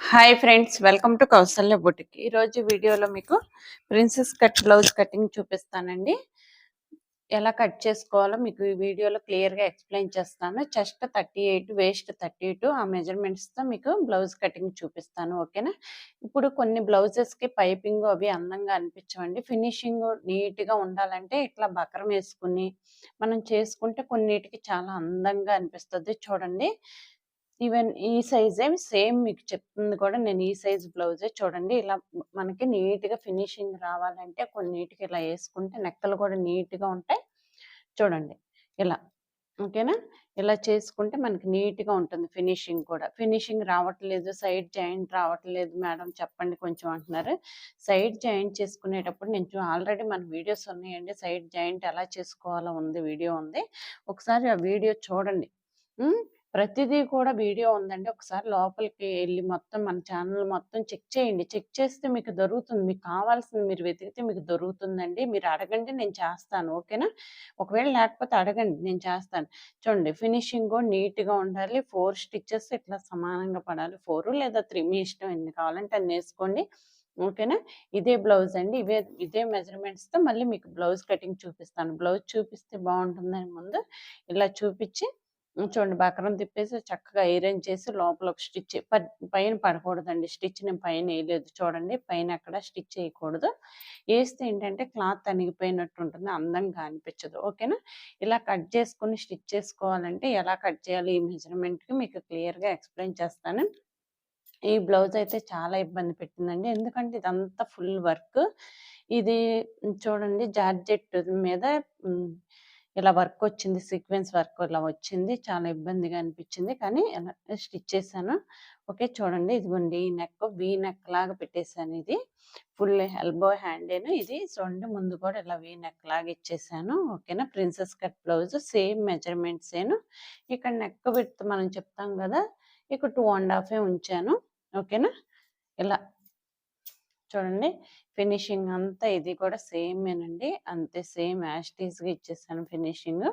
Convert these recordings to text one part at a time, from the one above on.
Hi friends welcome to Kausalya boutique ఈరోజు వీడియోలో మీకు ప్రిన్సెస్ కట్ బ్లౌజ్ కటింగ్ చూపిస్తానండి. ఎలా కట్ చేసుకోవాలో మీకు ఈ వీడియోలో క్లియర్గా ఎక్స్ప్లెయిన్ చేస్తాను. Chest thirty eight waist thirty two ఆ మెజర్మెంట్స్తో మీకు బ్లౌజ్ కటింగ్ చూపిస్తాను ఓకేనా ఇప్పుడు కొన్ని బ్లౌజెస్కి పైపింగ్ అవి అందంగా అనిపించవండి. ఫినిషింగ్ నీట్గా ఉండాలంటే ఇట్లా బకరం వేసుకుని మనం చేసుకుంటే కొన్నిటికి చాలా అందంగా అనిపిస్తుంది చూడండి. ఈవెన్ ఈ సైజే సేమ్ మీకు చెప్తుంది కూడా నేను ఈ సైజ్ బ్లౌజే చూడండి. ఇలా మనకి నీట్గా ఫినిషింగ్ రావాలంటే కొన్ని నీట్గా ఇలా వేసుకుంటే నెక్కలు కూడా నీట్గా ఉంటాయి. చూడండి ఇలా ఓకేనా? ఇలా చేసుకుంటే మనకి నీట్గా ఉంటుంది ఫినిషింగ్ కూడా. ఫినిషింగ్ రావట్లేదు సైడ్ జాయింట్ రావట్లేదు మేడం చెప్పండి కొంచెం అంటున్నారు. సైడ్ జాయింట్ చేసుకునేటప్పుడు నేను ఆల్రెడీ మన వీడియోస్ ఉన్నాయండి. సైడ్ జాయింట్ ఎలా చేసుకోవాలో ఉంది వీడియో ఉంది. ఒకసారి ఆ వీడియో చూడండి. ప్రతిదీ కూడా వీడియో ఉందండి. ఒకసారి లోపలికి వెళ్ళి మొత్తం మన ఛానల్ మొత్తం చెక్ చేయండి. చెక్ చేస్తే మీకు దొరుకుతుంది. మీకు కావాల్సింది మీరు వెతికితే మీకు దొరుకుతుందండి. మీరు అడగండి నేను చేస్తాను. ఓకేనా? ఒకవేళ లేకపోతే అడగండి నేను చేస్తాను. చూడండి ఫినిషింగ్ కూడా నీట్గా ఉండాలి. ఫోర్ స్టిచ్చెస్ ఇట్లా సమానంగా పడాలి. ఫోర్ లేదా త్రీ మీ ఇష్టం ఎన్ని కావాలంటే అన్ని వేసుకోండి. ఓకేనా? ఇదే బ్లౌజ్ అండి. ఇవే ఇదే మెజర్మెంట్స్తో మళ్ళీ మీకు బ్లౌజ్ కటింగ్ చూపిస్తాను. బ్లౌజ్ చూపిస్తే బాగుంటుందని ముందు ఇలా చూపించి చూడండి బకరం తిప్పేసి చక్కగా ఐరన్ చేసి లోపల ఒక స్టిచ్ పైన పడకూడదండి. స్టిచ్ నేను పైన వేయలేదు చూడండి. పైన అక్కడ స్టిచ్ వేయకూడదు వేస్తే ఏంటంటే క్లాత్ అణిగిపోయినట్టు ఉంటుంది. అందంగా అనిపించదు ఓకేనా? ఇలా కట్ చేసుకుని స్టిచ్ చేసుకోవాలంటే ఎలా కట్ చేయాలి ఈ మెజర్మెంట్కి మీకు క్లియర్గా ఎక్స్ప్లెయిన్ చేస్తాను. ఈ బ్లౌజ్ అయితే చాలా ఇబ్బంది పెట్టిందండి. ఎందుకంటే ఇదంతా ఫుల్ వర్క్. ఇది చూడండి జార్జెట్ మీద ఇలా వర్క్ వచ్చింది సీక్వెన్స్ వర్క్ ఇలా వచ్చింది చాలా ఇబ్బందిగా అనిపించింది. కానీ స్టిచ్ చేశాను. ఓకే చూడండి ఇదిగోండి ఈ నెక్ వీ నెక్ లాగా పెట్టేశాను ఇది. ఫుల్ ఎల్బో హ్యాండేను ఇది. చూడండి ముందు కూడా ఇలా వీ నెక్ లాగా ఇచ్చేసాను. ఓకేనా princess cut blouse same measurements ఏను ఇక్కడ నెక్ విత్ మనం చెప్తాం కదా ఇక్కడ టూ అండ్ హాఫ్ ఉంచాను. ఓకేనా ఇలా చూడండి. ఫినిషింగ్ అంతా ఇది కూడా సేమేనండి అంతే సేమ్ యాస్టీస్గా ఇచ్చేసాను ఫినిషింగ్.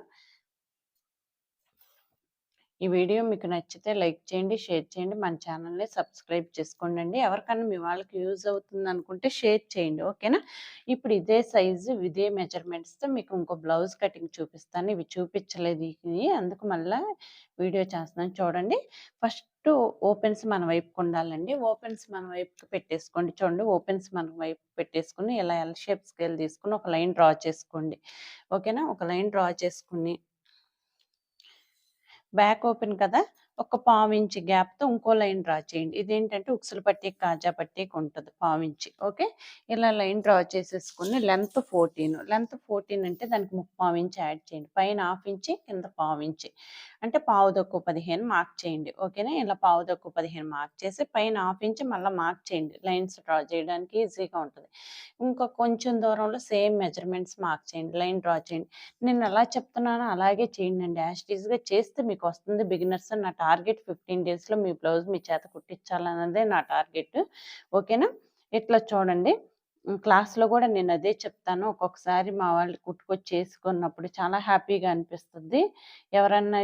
ఈ వీడియో మీకు నచ్చితే లైక్ చేయండి షేర్ చేయండి మన ఛానల్ని సబ్స్క్రైబ్ చేసుకోండి అండి ఎవరికైనా మీ వాళ్ళకి యూజ్ అవుతుంది అనుకుంటే షేర్ చేయండి ఓకేనా? ఇప్పుడు ఇదే సైజు ఇదే మెజర్మెంట్స్తో మీకు ఇంకో బ్లౌజ్ కటింగ్ చూపిస్తాను. ఇవి చూపించలేదు ఇవి అందుకు మళ్ళీ వీడియో చేస్తున్నాను చూడండి. ఫస్ట్ ఓపెన్స్ మన వైపుకి ఉండాలండి. ఓపెన్స్ మన వైపుకి పెట్టేసుకోండి. చూడండి ఓపెన్స్ మన వైపు పెట్టేసుకుని ఇలా ఎల్ షేప్ స్కేల్ తీసుకుని ఒక లైన్ డ్రా చేసుకోండి. ఓకేనా? ఒక లైన్ డ్రా చేసుకుని బ్యాక్ ఓపెన్ కదా ఒక పావు ఇంచ్ గ్యాప్తో ఇంకో లైన్ డ్రా చేయండి. ఇదేంటంటే ఉక్సులు పట్టే కాజా పట్టేకి ఉంటుంది పావు ఇంచ్ ఓకే? ఇలా లైన్ డ్రా చేసేసుకుని లెంత్ ఫోర్టీన్ లెంత్ ఫోర్టీన్ అంటే దానికి ముప్పావు ఇంచ్ యాడ్ చేయండి. పైన హాఫ్ ఇంచి కింద పావు ఇంచి. అంటే పావు దక్కు పదిహేను మార్క్ చేయండి. ఓకేనా? ఇలా పావు దక్కు పదిహేను మార్క్ చేసి పైన హాఫ్ ఇంచ్ మళ్ళీ మార్క్ చేయండి. లైన్స్ డ్రా చేయడానికి ఈజీగా ఉంటుంది. ఇంకా కొంచెం దూరంలో సేమ్ మెజర్మెంట్స్ మార్క్ చేయండి. లైన్ డ్రా చేయండి. నేను ఎలా చెప్తున్నానో అలాగే చేయండి. అండి యాస్టీస్గా చేస్తే మీకు వస్తుంది. బిగినర్స్ నా టార్గెట్ ఫిఫ్టీన్ డేస్లో మీ బ్లౌజ్ మీ చేత కుట్టించాలన్నదే నా టార్గెట్. ఓకేనా? ఇట్లా చూడండి. క్లాస్లో కూడా నేను అదే చెప్తాను. ఒక్కొక్కసారి మా వాళ్ళు కుట్టుకొచ్చి చేసుకున్నప్పుడు చాలా హ్యాపీగా అనిపిస్తుంది. ఎవరన్నా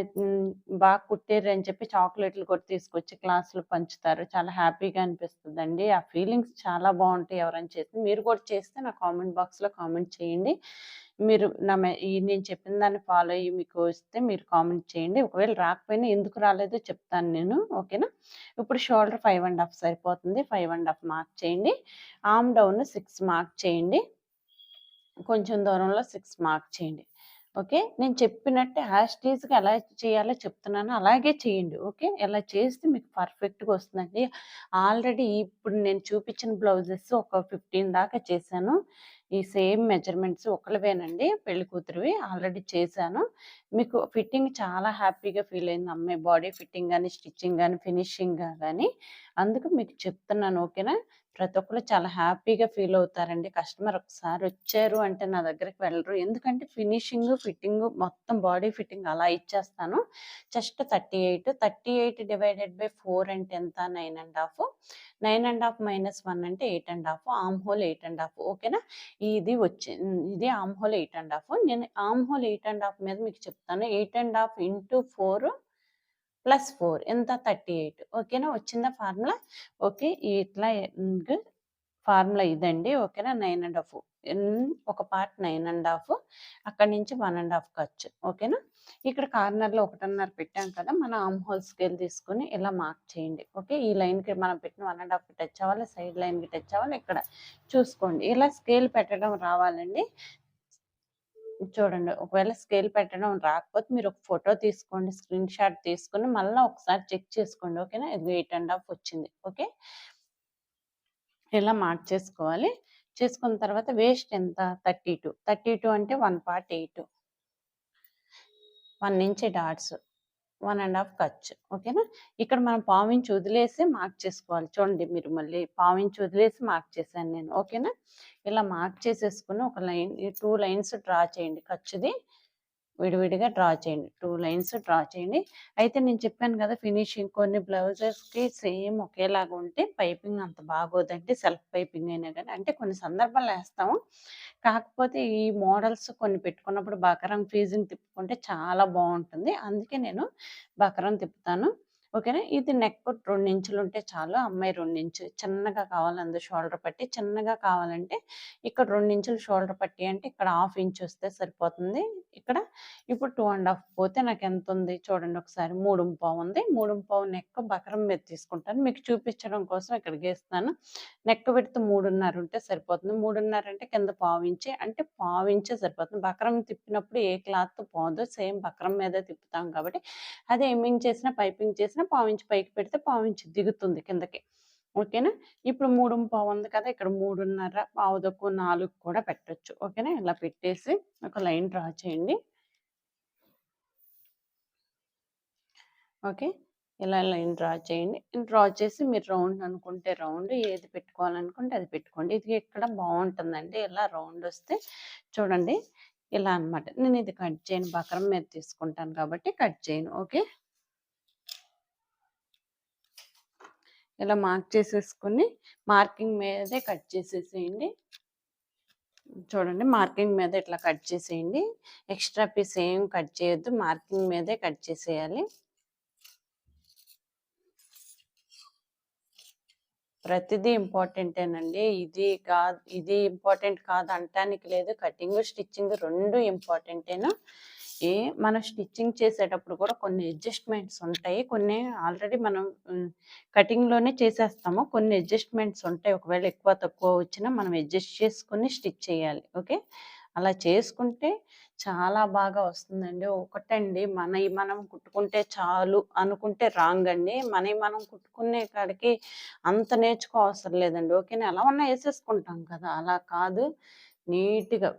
బాగా కుట్టారు అని చెప్పి చాక్లెట్లు కూడా తీసుకొచ్చి క్లాసులో పంచుతారు. చాలా హ్యాపీగా అనిపిస్తుంది అండి ఆ ఫీలింగ్స్ చాలా బాగుంటాయి ఎవరైనా చేస్తే. మీరు కూడా చేస్తే నా కామెంట్ బాక్స్లో కామెంట్ చేయండి. మీరు నా ఈ నేను చెప్పిన దాన్ని ఫాలో అయ్యి మీకు వస్తే మీరు కామెంట్ చేయండి. ఒకవేళ రాకపోయినా ఎందుకు రాలేదో చెప్తాను నేను. ఓకేనా? ఇప్పుడు షోల్డర్ ఫైవ్ అండ్ హాఫ్ సరిపోతుంది. ఫైవ్ అండ్ హాఫ్ మార్క్ చేయండి. ఆమ్ డౌన్ సిక్స్ మార్క్ చేయండి. కొంచెం దూరంలో సిక్స్ మార్క్ చేయండి. ఓకే? నేను చెప్పినట్టే హ్యాస్టీస్గా ఎలా చేయాలో చెప్తున్నాను. అలాగే చేయండి. ఓకే? ఎలా చేస్తే మీకు పర్ఫెక్ట్గా వస్తుందండి. ఆల్రెడీ ఇప్పుడు నేను చూపించిన బ్లౌజెస్ ఒక ఫిఫ్టీన్ దాకా చేశాను. ఈ సేమ్ మెజర్మెంట్స్ ఒకళ్ళవేనండి పెళ్ళి కూతురువి ఆల్రెడీ చేశాను. మీకు ఫిట్టింగ్ చాలా హ్యాపీగా ఫీల్ అయింది. అమ్మాయి బాడీ ఫిట్టింగ్ కానీ స్టిచ్చింగ్ కానీ ఫినిషింగ్ కానీ అందుకు మీకు చెప్తున్నాను ఓకేనా? ప్రతి ఒక్కరు చాలా హ్యాపీగా ఫీల్ అవుతారండి. కస్టమర్ ఒకసారి వచ్చారు అంటే నా దగ్గరికి వెళ్ళరు. ఎందుకంటే ఫినిషింగ్ ఫిట్టింగ్ మొత్తం బాడీ ఫిట్టింగ్ అలా ఇచ్చేస్తాను. Just thirty eight. Thirty eight divided by four అంటే ఎంత? Nine and half. Nine and half minus one అంటే eight and half. Arm hole eight and half. ఓకేనా? ఇది వచ్చి ఇది arm hole eight and half. నేను arm hole eight and half మీద మీకు చెప్తాను. Eight and half into four plus four ఎంత థర్టీ ఎయిట్. ఓకేనా? వచ్చిందా ఫార్ములా? ఓకే ఇట్లా ఫార్ములా ఇదండి. ఓకేనా? Nine and half. ఒక పార్ట్ నైన్ అండ్ హాఫ్. అక్కడి నుంచి వన్ అండ్ హాఫ్ ఖర్చు. ఓకేనా? ఇక్కడ కార్నర్లో ఒకటిన్నర పెట్టాం కదా మన ఆమ్ హోల్ స్కేల్ తీసుకుని ఇలా మార్క్ చేయండి. ఓకే ఈ లైన్కి మనం పెట్టిన వన్ అండ్ హాఫ్కి టచ్ అవ్వాలి సైడ్ లైన్కి టచ్ అవ్వాలి ఇక్కడ చూసుకోండి. ఇలా స్కేల్ పెట్టడం రావాలండి. చూడండి. ఒకవేళ స్కేల్ పెట్టడం రాకపోతే మీరు ఒక ఫోటో తీసుకోండి. స్క్రీన్ షాట్ తీసుకుని మళ్ళీ ఒకసారి చెక్ చేసుకోండి. ఓకేనా? ఇది ఎయిట్ అండ్ హాఫ్ వచ్చింది. ఓకే? ఇలా మార్క్ చేసుకోవాలి. చేసుకున్న తర్వాత వేస్ట్ ఎంత? Thirty two. థర్టీ టూ అంటే one part eight. One inch dots. One and half ఖర్చు ఓకేనా? ఇక్కడ మనం పావించి వదిలేసి మార్క్ చేసుకోవాలి. చూడండి మీరు మళ్ళీ పావించి వదిలేసి మార్క్ చేశాను నేను. ఓకేనా? ఇలా మార్క్ చేసేసుకుని ఒక లైన్ టూ లైన్స్ డ్రా చేయండి ఖర్చుది విడివిడిగా డ్రా చేయండి. టూ లైన్స్ డ్రా చేయండి. అయితే నేను చెప్పాను కదా ఫినిషింగ్ కొన్ని బ్లౌజెస్కి సేమ్ ఒకేలాగా ఉంటే పైపింగ్ అంత బాగోదండి. సెల్ఫ్ పైపింగ్ అయినా కానీ అంటే కొన్ని సందర్భాలు వేస్తాము. కాకపోతే ఈ మోడల్స్ కొన్ని పెట్టుకున్నప్పుడు బకరం ఫీజింగ్ తిప్పుకుంటే చాలా బాగుంటుంది. అందుకే నేను బకరం తిప్పుతాను. ఓకేనా? ఇది నెక్ రెండు ఇంచులు ఉంటే చాలు అమ్మాయి రెండు ఇంచులు చిన్నగా కావాలందు షోల్డర్ పట్టి చిన్నగా కావాలంటే ఇక్కడ రెండు ఇంచులు షోల్డర్ పట్టి అంటే ఇక్కడ హాఫ్ ఇంచ్ వస్తే సరిపోతుంది. ఇక్కడ. ఇప్పుడు టూ అండ్ హాఫ్ పోతే నాకు ఎంత ఉంది చూడండి ఒకసారి. మూడు పావు ఉంది. మూడు పావు నెక్ బకరం మీద తీసుకుంటాను. మీకు చూపించడం కోసం ఇక్కడ గీస్తాను నెక్ పెడితే మూడున్నర ఉంటే సరిపోతుంది. మూడున్నర అంటే కింద పావించి అంటే పావించే సరిపోతుంది. బకరం తిప్పినప్పుడు ఏ క్లాత్ పోదు. సేమ్ బకరం మీద తిప్పుతాం కాబట్టి. అది ఏమింగ్ చేసినా పైపింగ్ చేసినా పావించి పైకి పెడితే పావించి దిగుతుంది కిందకి. ఓకేనా? ఇప్పుడు మూడు పావు ఉంది కదా! ఇక్కడ మూడున్నర పావుదొక్కు నాలుగు కూడా పెట్టచ్చు. ఓకేనా? ఇలా పెట్టేసి ఒక లైన్ డ్రా చేయండి. ఓకే? ఇలా లైన్ డ్రా చేయండి. డ్రా చేసి మీరు రౌండ్ అనుకుంటే రౌండ్ ఏది పెట్టుకోవాలనుకుంటే అది పెట్టుకోండి. ఇది ఇక్కడ బాగుంటుందండి ఇలా రౌండ్ వస్తే చూడండి. ఇలా అనమాట నేను ఇది కట్ చేయను. బకరం మీద తీసుకుంటాను కాబట్టి కట్ చేయను. ఓకే? ఇలా మార్క్ చేసేసుకుని మార్కింగ్ మీదే కట్ చేసేసేయండి. చూడండి మార్కింగ్ మీద ఇట్లా కట్ చేసేయండి. ఎక్స్ట్రా పీస్ ఏం కట్ చేయొద్దు మార్కింగ్ మీదే కట్ చేసేయాలి. ప్రతిదీ ఇంపార్టెంటేనండి. ఇది కాదు ఇది ఇంపార్టెంట్ కాదు అంటానికి లేదు. కటింగ్ స్టిచ్చింగ్ రెండు ఇంపార్టెంటేనా? ఏ మనం స్టిచ్చింగ్ చేసేటప్పుడు కూడా కొన్ని అడ్జస్ట్మెంట్స్ ఉంటాయి. కొన్ని ఆల్రెడీ మనం కటింగ్లోనే చేసేస్తాము. కొన్ని అడ్జస్ట్మెంట్స్ ఉంటాయి. ఒకవేళ ఎక్కువ తక్కువ వచ్చినా మనం అడ్జస్ట్ చేసుకుని స్టిచ్ చేయాలి. ఓకే? అలా చేసుకుంటే చాలా బాగా వస్తుందండి. ఒకటండి మన మనం కుట్టుకుంటే చాలు అనుకుంటే రాంగ్ అండి మన మనం కుట్టుకునే కాడికి అంత నేర్చుకో అవసరం లేదండి. ఓకే ఎలా ఉన్నా వేసేసుకుంటాం కదా. అలా కాదు. నీట్గా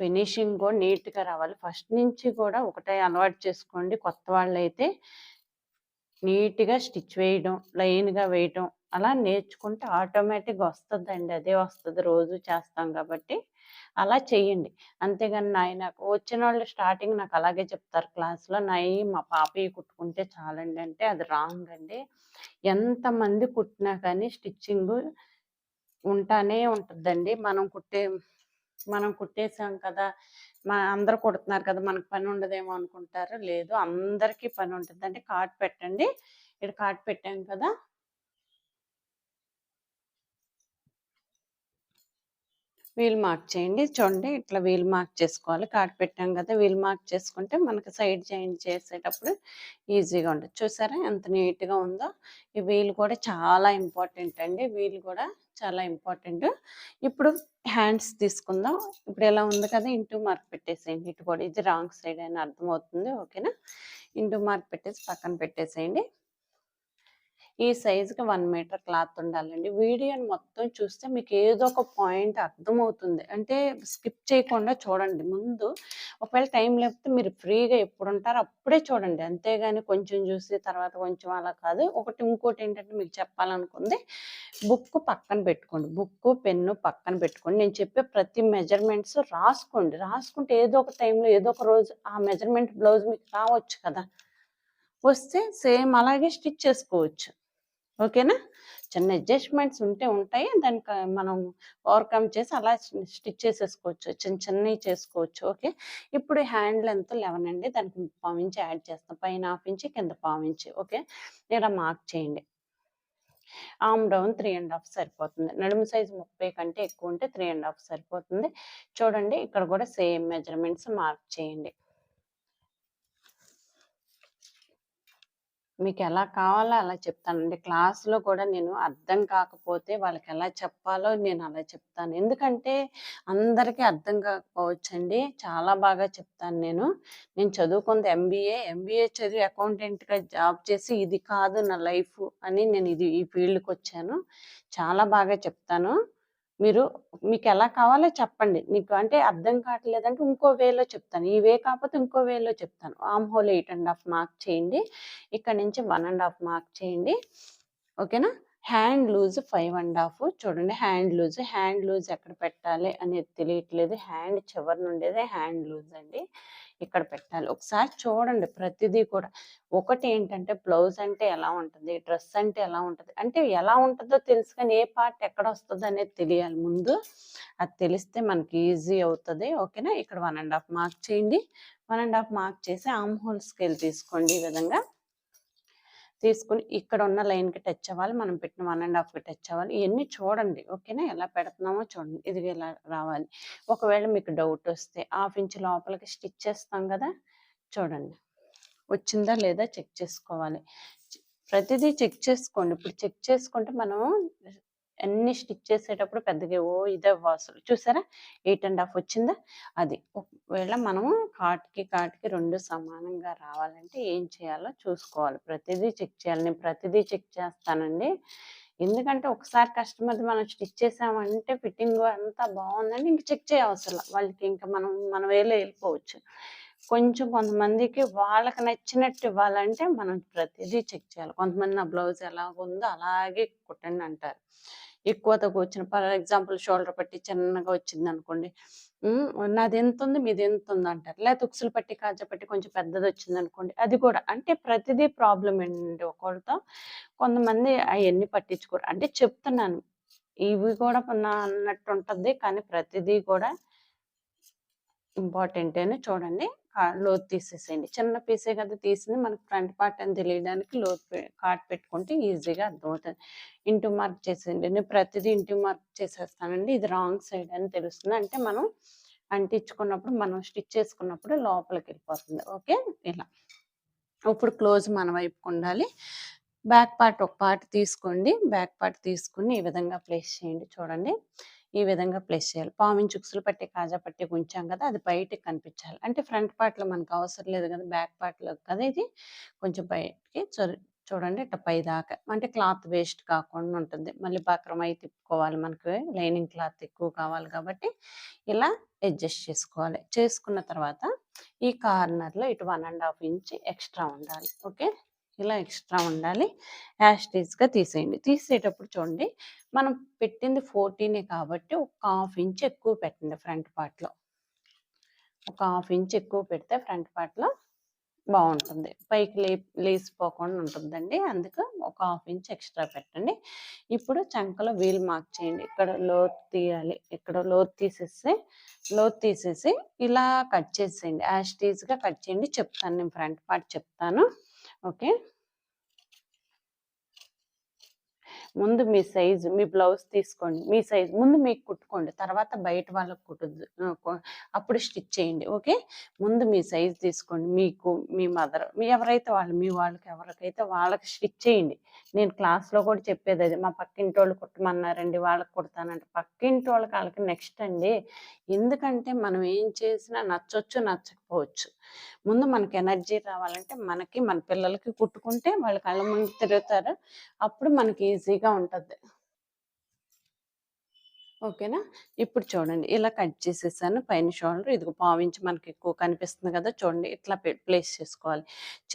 ఫినిషింగ్ కూడా నీట్గా రావాలి. ఫస్ట్ నుంచి కూడా ఒకటే అలవాటు చేసుకోండి. కొత్త వాళ్ళైతే నీట్గా స్టిచ్ వేయడం లైన్గా వేయడం అలా నేర్చుకుంటే ఆటోమేటిక్గా వస్తుందండి. అదే వస్తుంది. రోజు చేస్తాం కాబట్టి అలా చేయండి. అంతేగాని నాయన నాకు వచ్చిన వాళ్ళు స్టార్టింగ్ నాకు అలాగే చెప్తారు. క్లాస్లో నాయి మా పాపయ్య కుట్టుకుంటే చాలండి అంటే అది రాంగ్ అండి. ఎంతమంది కుట్టినా కానీ స్టిచ్చింగ్ ఉంటానే ఉంటుందండి. మనం కుట్టే మనం కుట్టేసాం కదా! మా అందరు కుడుతున్నారు కదా! మనకు పని ఉండదేమో అనుకుంటారు? లేదు అందరికీ పని ఉంటుంది అంటే కార్డ్ పెట్టండి. ఇక్కడ కార్డ్ పెట్టాం కదా! వీల్ మార్క్ చేయండి. చూడండి ఇట్లా వీల్ మార్క్ చేసుకోవాలి. కార్డ్ పెట్టాం కదా వీల్ మార్క్ చేసుకుంటే మనకి సైడ్ జాయిన్ చేసేటప్పుడు ఈజీగా ఉంటుంది. చూసారా ఎంత నీట్గా ఉందో? ఈ వీల్ కూడా చాలా ఇంపార్టెంట్ అండి. వీల్ కూడా చాలా ఇంపార్టెంట్. ఇప్పుడు హ్యాండ్స్ తీసుకుందాం. ఇప్పుడు ఎలా ఉంది కదా ఇంటూ మార్క్ పెట్టేసేయండి. ఇటు కూడా ఇది రాంగ్ సైడ్ అని అర్థమవుతుంది. ఓకేనా? ఇంటూ మార్క్ పెట్టేసి పక్కన పెట్టేసేయండి. ఈ సైజుకి వన్ మీటర్ క్లాత్ ఉండాలండి. వీడియోని మొత్తం చూస్తే మీకు ఏదో ఒక పాయింట్ అర్థమవుతుంది. అంటే స్కిప్ చేయకుండా చూడండి. ముందు ఒకవేళ టైం లేకపోతే మీరు ఫ్రీగా ఎప్పుడు ఉంటారో అప్పుడే చూడండి. అంతేగాని కొంచెం చూసి తర్వాత కొంచెం అలా కాదు. ఒకటి ఇంకోటి ఏంటంటే మీకు చెప్పాలనుకుంది బుక్ పక్కన పెట్టుకోండి. బుక్ పెన్ను పక్కన పెట్టుకోండి. నేను చెప్పే ప్రతి మెజర్మెంట్స్ రాసుకోండి. రాసుకుంటే ఏదో ఒక టైంలో ఏదో ఒక రోజు ఆ మెజర్మెంట్ బ్లౌజ్ మీకు రావచ్చు కదా. వస్తే సేమ్ అలాగే స్టిచ్ చేసుకోవచ్చు. ఓకేనా? చిన్న అడ్జస్ట్మెంట్స్ ఉంటే ఉంటాయి. దానికి మనం ఓవర్కమ్ చేసి అలా స్టిచ్ చేసేసుకోవచ్చు. చిన్న చిన్నవి చేసుకోవచ్చు. ఓకే? ఇప్పుడు హ్యాండ్ లెంత్ లెవెన్ అండి దానికి పావు ఇంచి యాడ్ చేస్తాం. పైన హాఫ్ ఇంచి కింద పావు ఇంచి ఓకే? ఇక్కడ మార్క్ చేయండి. Arm down three and half సరిపోతుంది. నడుము సైజు ముప్పై కంటే ఎక్కువ ఉంటే త్రీ అండ్ హాఫ్ సరిపోతుంది. చూడండి ఇక్కడ కూడా సేమ్ మెజర్మెంట్స్ మార్క్ చేయండి. మీకు ఎలా కావాలో అలా చెప్తానండి. క్లాస్లో కూడా నేను అర్థం కాకపోతే వాళ్ళకి ఎలా చెప్పాలో నేను అలా చెప్తాను. ఎందుకంటే అందరికీ అర్థం కాకపోవచ్చండి. చాలా బాగా చెప్తాను నేను. నేను చదువుకుంది ఎంబీఏ. ఎంబీఏ చదివి అకౌంటెంట్గా జాబ్ చేసి ఇది కాదు నా లైఫ్ అని నేను ఇది ఈ ఫీల్డ్కి వచ్చాను చాలా బాగా చెప్తాను. మీరు మీకు ఎలా కావాలో చెప్పండి. మీకు అంటే అర్థం కావట్లేదంటే ఇంకో వేలో చెప్తాను. ఈ వే కాకపోతే ఇంకో వేలో చెప్తాను. Arm hole eight and half mark చేయండి. ఇక్కడ నుంచి వన్ అండ్ హాఫ్ మార్క్ చేయండి. ఓకేనా? Hand loose five and half. చూడండి హ్యాండ్ లూజ్ హ్యాండ్ లూజ్ ఎక్కడ పెట్టాలి అనేది తెలియట్లేదు. హ్యాండ్ చివరి నుండేదే హ్యాండ్ లూజ్ అండి ఇక్కడ పెట్టాలి. ఒకసారి చూడండి ప్రతిదీ కూడా. ఒకటి ఏంటంటే బ్లౌజ్ అంటే ఎలా ఉంటుంది? డ్రెస్ అంటే ఎలా ఉంటుంది? అంటే ఎలా ఉంటుందో తెలుసు కానీ ఏ పార్ట్ ఎక్కడ వస్తుంది అనేది తెలియాలి. ముందు అది తెలిస్తే మనకి ఈజీ అవుతుంది. ఓకేనా? ఇక్కడ వన్ అండ్ హాఫ్ మార్క్ చేయండి. వన్ అండ్ హాఫ్ మార్క్ చేసి ఆమ్ హోల్ స్కేల్ తీసుకోండి ఈ విధంగా. తీసుకుని ఇక్కడ ఉన్న లైన్కి టచ్ అవ్వాలి. మనం పెట్టిన వన్ అండ్ హాఫ్కి టచ్ అవ్వాలి. ఇవన్నీ చూడండి. ఓకేనా? ఎలా పెడుతున్నామో చూడండి. ఇది ఇలా రావాలి. ఒకవేళ మీకు డౌట్ వస్తే హాఫ్ ఇంచ్ లోపలికి స్టిచ్ చేస్తాం కదా? చూడండి. వచ్చిందా లేదా చెక్ చేసుకోవాలి. ప్రతిదీ చెక్ చేసుకోండి. ఇప్పుడు చెక్ చేసుకుంటే మనం అన్ని స్టిచ్ చేసేటప్పుడు పెద్దగా ఓ ఇదే వాసులు చూసారా? ఎయిట్ అండ్ హాఫ్ వచ్చిందా? అది. ఒకవేళ మనము కాట్కి కాట్కి రెండు సమానంగా రావాలంటే ఏం చేయాలో చూసుకోవాలి. ప్రతిదీ చెక్ చేయాలి. నేను ప్రతిదీ చెక్ చేస్తానండి. ఎందుకంటే ఒకసారి కస్టమర్ మనం స్టిచ్ చేసామంటే ఫిట్టింగ్ అంతా బాగుందని ఇంక చెక్ చేయవసరం వాళ్ళకి ఇంకా మనం మన వేలో వెళ్ళిపోవచ్చు. కొంచెం కొంతమందికి వాళ్ళకి నచ్చినట్టు ఇవ్వాలంటే మనం ప్రతిదీ చెక్ చేయాలి. కొంతమంది నా బ్లౌజ్ ఎలా ఉందో అలాగే కుట్టండి అంటారు. ఎక్కువ తక్కువ వచ్చిన ఫర్ ఎగ్జాంపుల్ షోల్డర్ పట్టి చిన్నగా వచ్చింది అనుకోండి నాది ఎంత ఉంది మీది ఎంత ఉంది అంటారు లేకపోతే ఉక్సులు పట్టి కాజా పట్టి కొంచెం పెద్దది వచ్చింది అనుకోండి అది కూడా. అంటే ప్రతిదీ ప్రాబ్లం ఏంటండి ఒకళ్ళతో? కొంతమంది అవన్నీ పట్టించుకోరు. అంటే చెప్తున్నాను ఇవి కూడా అన్నట్టు ఉంటుంది కానీ ప్రతిదీ కూడా ఇంపార్టెంట్ అని చూడండి. లోతు తీసేసేయండి. చిన్న పీసే కదా తీసింది. మనకి ఫ్రంట్ పార్ట్ అని తెలియడానికి లోతు కార్డ్ పెట్టుకుంటే ఈజీగా అర్థమవుతుంది. ఇంటూ మార్క్ చేసేయండి. నేను ప్రతిదీ ఇంటూ మార్క్ చేసేస్తానండి. ఇది రాంగ్ సైడ్ అని తెలుస్తుంది. అంటే మనం అంటించుకున్నప్పుడు మనం స్టిచ్ చేసుకున్నప్పుడు లోపలికి వెళ్ళిపోతుంది. ఓకే? ఇలా. ఇప్పుడు క్లోజ్ మన వైపుకు ఉండాలి. బ్యాక్ పార్ట్ ఒక పార్ట్ తీసుకోండి. బ్యాక్ పార్ట్ తీసుకుని ఈ విధంగా ప్లేస్ చేయండి. చూడండి. ఈ విధంగా ప్లేస్ చేయాలి. పామిన్ చుక్సులు పట్టి కాజా పట్టి ఉంచాం కదా అది బయటికి కనిపించాలి. అంటే ఫ్రంట్ పార్ట్లో మనకు అవసరం లేదు కదా బ్యాక్ పార్ట్లో కదా ఇది. కొంచెం బయటికి చూడండి ఇట్లా పై దాకా. అంటే క్లాత్ వేస్ట్ కాకుండా ఉంటుంది. మళ్ళీ బక్రం అయి తిప్పుకోవాలి మనకి. లైనింగ్ క్లాత్ ఎక్కువ కావాలి కాబట్టి ఇలా అడ్జస్ట్ చేసుకోవాలి. చేసుకున్న తర్వాత ఈ కార్నర్లో ఇటు one and half inch extra ఉండాలి. ఓకే? ఇలా ఎక్స్ట్రా ఉండాలి. యాష్ టీస్గా తీసేయండి. తీసేటప్పుడు చూడండి మనం పెట్టింది ఫోర్టీనే కాబట్టి ఒక హాఫ్ ఇంచ్ ఎక్కువ పెట్టండి ఫ్రంట్ పార్ట్లో. ఒక హాఫ్ ఇంచ్ ఎక్కువ పెడితే ఫ్రంట్ పార్ట్లో బాగుంటుంది. పైకి లే లేసిపోకుండా ఉంటుందండి. అందుకు ఒక హాఫ్ ఇంచ్ ఎక్స్ట్రా పెట్టండి. ఇప్పుడు చంకలో వీల్ మార్క్ చేయండి. ఇక్కడ లోత్ తీయాలి. ఇక్కడ లోత్ తీసేస్తే లోత్ తీసేసి ఇలా కట్ చేసేయండి. యాస్టీజ్గా కట్ చేయండి. చెప్తాను నేను ఫ్రంట్ పార్ట్ చెప్తాను. ఓకే. ముందు మీ సైజు మీ బ్లౌజ్ తీసుకోండి. మీ సైజు ముందు మీకు కుట్టుకోండి. తర్వాత బయట వాళ్ళకి కుట్టద్దు. అప్పుడు స్టిచ్ చేయండి. ఓకే? ముందు మీ సైజు తీసుకోండి. మీకు మీ మదర్ మీ ఎవరైతే వాళ్ళు మీ వాళ్ళకి ఎవరికైతే వాళ్ళకి స్టిచ్ చేయండి. నేను క్లాస్లో కూడా చెప్పేది అది. మా పక్కింటి వాళ్ళు కుట్టమన్నారండి వాళ్ళకి కుడతానంటే. పక్కింటి వాళ్ళకి వాళ్ళకి నెక్స్ట్ అండి ఎందుకంటే మనం ఏం చేసినా నచ్చొచ్చు నచ్చకపోవచ్చు. ముందు మనకి ఎనర్జీ రావాలంటే మనకి మన పిల్లలకి కుట్టుకుంటే వాళ్ళు కళ్ళ ముందు తిరుగుతారు. అప్పుడు మనకి ఈజీగా ఉంటుంది. ఓకేనా? ఇప్పుడు చూడండి. ఇలా కట్ చేసేసాను. పైన షోల్డర్ ఇది పావించి మనకి ఎక్కువ కనిపిస్తుంది కదా. చూడండి. ఇట్లా ప్లేస్ చేసుకోవాలి.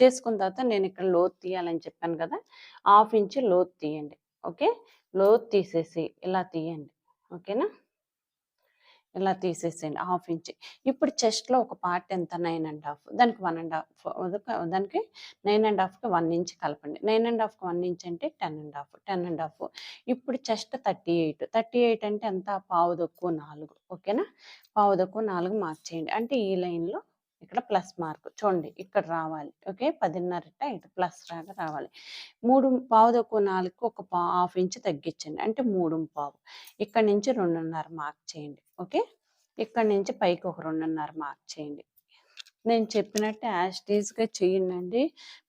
చేసుకున్న తర్వాత నేను ఇక్కడ లోతు తీయాలని చెప్పాను కదా. హాఫ్ ఇంచ్ లోతు తీయండి. ఓకే? లోతు తీసేసి ఇలా తీయండి. ఓకేనా? ఇలా తీసేసేయండి. Half inch. ఇప్పుడు చెస్ట్లో ఒక పార్ట్ ఎంత? Nine and half. దానికి వన్ అండ్ హాఫ్. దానికి నైన్ అండ్ హాఫ్కి వన్ ఇంచ్ కలపండి. నైన్ అండ్ హాఫ్కి వన్ ఇంచ్ అంటే ten and half. Ten and half. ఇప్పుడు chest thirty eight. Thirty eight అంటే ఎంత? పావు దొక్కు నాలుగు. ఓకేనా? పావు దొక్కు నాలుగు మార్క్ చేయండి అంటే ఈ లైన్లో ఇక్కడ ప్లస్ మార్క్. చూడండి ఇక్కడ రావాలి. ఓకే? పదిన్నరట ఇటు ప్లస్ రాగా రావాలి. మూడు పావు తక్కువ నాలుగు ఒక పా హాఫ్ ఇంచ్ తగ్గించండి. అంటే మూడు పావు. ఇక్కడ నుంచి రెండున్నర మార్క్ చేయండి. ఓకే? ఇక్కడ నుంచి పైకి ఒక రెండున్నర మార్క్ చేయండి. నేను చెప్పినట్టు యాస్టీజ్గా చేయండి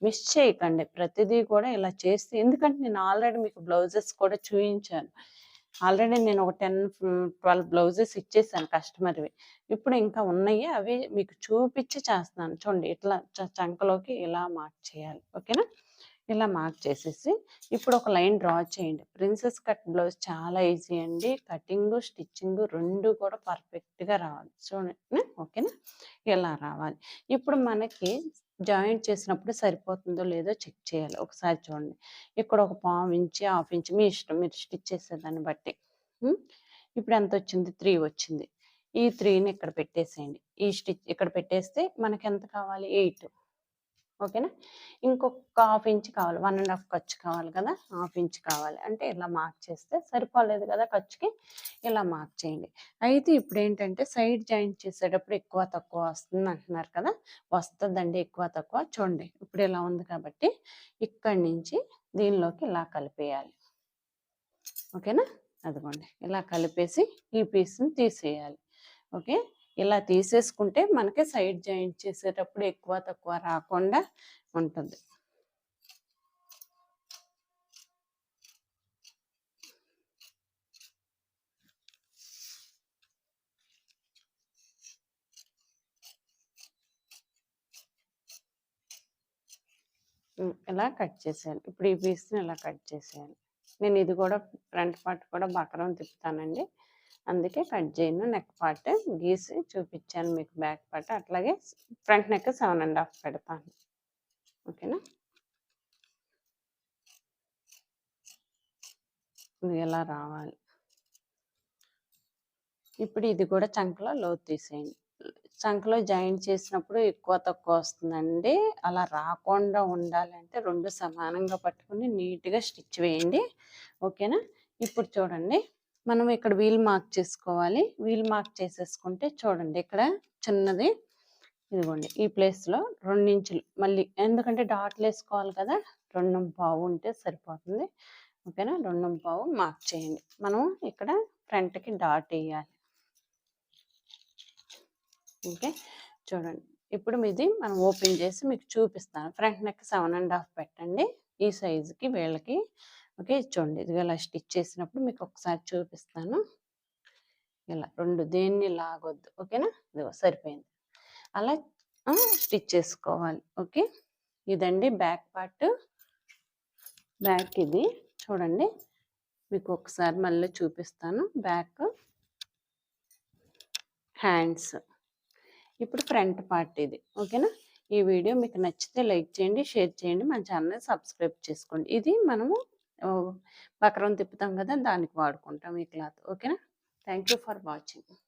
మిస్ చేయకండి. ప్రతిదీ కూడా ఇలా చేస్తే ఎందుకంటే నేను ఆల్రెడీ మీకు బ్లౌజెస్ కూడా చూపించాను ఆల్రెడీ నేను ఒక టెన్ ట్వెల్వ్ బ్లౌజెస్ ఇచ్చేసాను కస్టమర్వి. ఇప్పుడు ఇంకా ఉన్నాయి అవి మీకు చూపించి చేస్తున్నాను. చూడండి ఇట్లా చంకలోకి ఇలా మార్క్ చేయాలి. ఓకేనా? ఇలా మార్క్ చేసేసి ఇప్పుడు ఒక లైన్ డ్రా చేయండి. ప్రిన్సెస్ కట్ బ్లౌజ్ చాలా ఈజీ అండి. కటింగ్ స్టిచ్చింగ్ రెండు కూడా పర్ఫెక్ట్గా రావాలి. చూడండి. ఓకేనా? ఇలా రావాలి. ఇప్పుడు మనకి జాయింట్ చేసినప్పుడు సరిపోతుందో లేదో చెక్ చేయాలి. ఒకసారి చూడండి. ఇక్కడ ఒక పావు ఇంచి హాఫ్ ఇంచి మీ ఇష్టం. మీరు స్టిచ్ చేసేదాన్ని బట్టి. ఇప్పుడు ఎంత వచ్చింది? త్రీ వచ్చింది. ఈ త్రీని ఇక్కడ పెట్టేసేయండి. ఈ స్టిచ్ ఇక్కడ పెట్టేస్తే మనకి ఎంత కావాలి? ఎయిట్. ఓకేనా? ఇంకొక హాఫ్ ఇంచ్ కావాలి. వన్ అండ్ హాఫ్ ఖర్చు కావాలి కదా? హాఫ్ ఇంచ్ కావాలి. అంటే ఇలా మార్క్ చేస్తే సరిపోలేదు కదా ఖర్చుకి? ఇలా మార్క్ చేయండి. అయితే ఇప్పుడు ఏంటంటే సైడ్ జాయింట్ చేసేటప్పుడు ఎక్కువ తక్కువ వస్తుంది అంటున్నారు కదా? వస్తుందండి ఎక్కువ తక్కువ. చూడండి. ఇప్పుడు ఇలా ఉంది కాబట్టి ఇక్కడి నుంచి దీనిలోకి ఇలా కలిపేయాలి. ఓకేనా? అదిగోండి. ఇలా కలిపేసి ఈ పీస్ని తీసేయాలి. ఓకే? ఇలా తీసేసుకుంటే మనకి సైడ్ జాయింట్ చేసేటప్పుడు ఎక్కువ తక్కువ రాకుండా ఉంటుంది. ఇలా కట్ చేసేయాలి. ఇప్పుడు ఈ పీస్ని ఇలా కట్ చేసేయాలి. నేను ఇది కూడా ఫ్రంట్ పార్ట్ కూడా బకరం తిప్పుతానండి. అందుకే కట్ చేయను. నెక్ పార్ట్ గీసి చూపించాను మీకు బ్యాక్ పార్ట్. అట్లాగే front neck seven and half పెడతాను. ఓకేనా? ఇది ఎలా రావాలి? ఇప్పుడు ఇది కూడా చంకలో లోతు తీసేయండి. చంకలో జాయింట్ చేసినప్పుడు ఎక్కువ తక్కువ వస్తుందండి. అలా రాకుండా ఉండాలంటే రెండు సమానంగా పట్టుకుని నీట్గా స్టిచ్ వేయండి. ఓకేనా? ఇప్పుడు చూడండి. మనం ఇక్కడ వీల్ మార్క్ చేసుకోవాలి. వీల్ మార్క్ చేసేసుకుంటే చూడండి ఇక్కడ చిన్నది. ఇదిగోండి ఈ ప్లేస్లో ఇంచులు మళ్ళీ ఎందుకంటే డాట్లు వేసుకోవాలి కదా రెండు పావు ఉంటే సరిపోతుంది. ఓకేనా? రెండు పావు మార్క్ చేయండి. మనం ఇక్కడ ఫ్రంట్కి డాట్ వేయాలి. ఓకే? చూడండి. ఇప్పుడు మీది మనం ఓపెన్ చేసి మీకు చూపిస్తాను. Front neck seven and half పెట్టండి. ఈ సైజుకి వీళ్ళకి ఓకే. చూడండి. ఇది ఇలా స్టిచ్ చేసినప్పుడు మీకు ఒకసారి చూపిస్తాను. ఇలా రెండు దేన్ని లాగొద్దు. ఓకేనా? ఇదిగో సరిపోయింది. అలా స్టిచ్ చేసుకోవాలి. ఓకే. ఇదండి బ్యాక్ పార్ట్. బ్యాక్ ఇది. చూడండి. మీకు ఒకసారి మళ్ళీ చూపిస్తాను. Back hands. ఇప్పుడు ఫ్రంట్ పార్ట్ ఇది. ఓకేనా? ఈ వీడియో మీకు నచ్చితే లైక్ చేయండి షేర్ చేయండి మన ఛానల్ సబ్స్క్రైబ్ చేసుకోండి. ఇది మనము బకరం తిప్పుతాం కదా దానికి వాడుకుంటాం ఈ క్లాత్. ఓకేనా? Thank you for watching.